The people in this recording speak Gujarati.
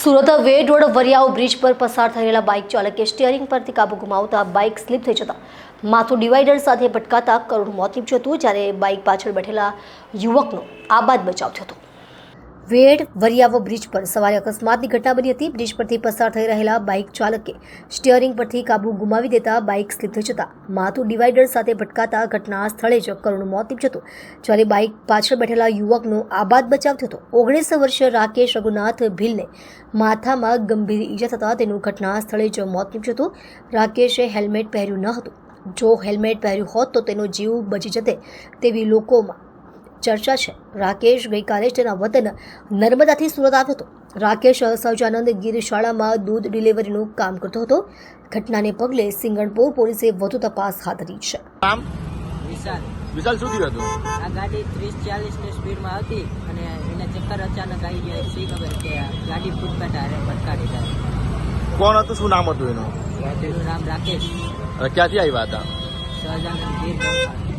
સુરત વેડ રોડ વરિયાઓ બ્રિજ પર પસાર થયેલા બાઇક ચાલકે સ્ટિયરિંગ પરથી કાબુ ગુમાવતા બાઇક સ્લીપ થઈ જતા માથું ડિવાઈડર સાથે ભટકાતા કરોડ મોત નીપજ્યું હતું, જ્યારે બાઇક પાછળ બેઠેલા યુવકનો આબાદ બચાવ થયો હતો. વેડ વરિયાવો બ્રિજ પર સવારે અકસ્માતની ઘટના બની હતી. બ્રિજ પરથી પસાર થઈ રહેલા બાઇક ચાલકે સ્ટિયરિંગ પરથી કાબુ ગુમાવી દેતા બાઇક સ્લીપ થઈ જતા. માથું ડિવાઈડર સાથે ભટકાતા ઘટના સ્થળે જ કરુણ મોત નીપજ્યું જ્યારે બાઇક પાછળ બેઠેલા યુવકનો આબાદ બચાવ થયો હતો. ઓગણીસ વર્ષીય રાકેશ રઘુનાથ ભીલને માથામાં ગંભીર ઈજા થતાં તેનું ઘટના સ્થળે જ મોત નીપજ્યું હતું. રાકેશે હેલ્મેટ પહેર્યું ન હતું. જો હેલ્મેટ પહેર્યું હોત તો તેનો જીવ બચી જતે તેવી લોકોમાં ચર્ચા છે. રાકેશ ગઈકાલે તેના વતન નર્મદાથી સુરત આવ્યો હતો. રાકેશ સહજાનંદ ગીર શાળામાં દૂધ ડિલિવરીનું કામ કરતો હતો. ઘટનાને પગલે સિંગણપોર પોલીસે વધુ તપાસ હાથ ધરી છે. વિશાલ. થયું હતું? આ ગાડી ત્રીસ ચાલીસની સ્પીડમાં હતી અને એને ચક્કર અચાનક આવી ગયા. શી ખબર કે ગાડી ફૂટપાથ આરે ભટકાડી જાય કોણ હતું? શું નામ હતું એનું? એનું નામ રાકેશ. ક્યાંથી આવ્યા હતા? સહજાનંદ ગીર.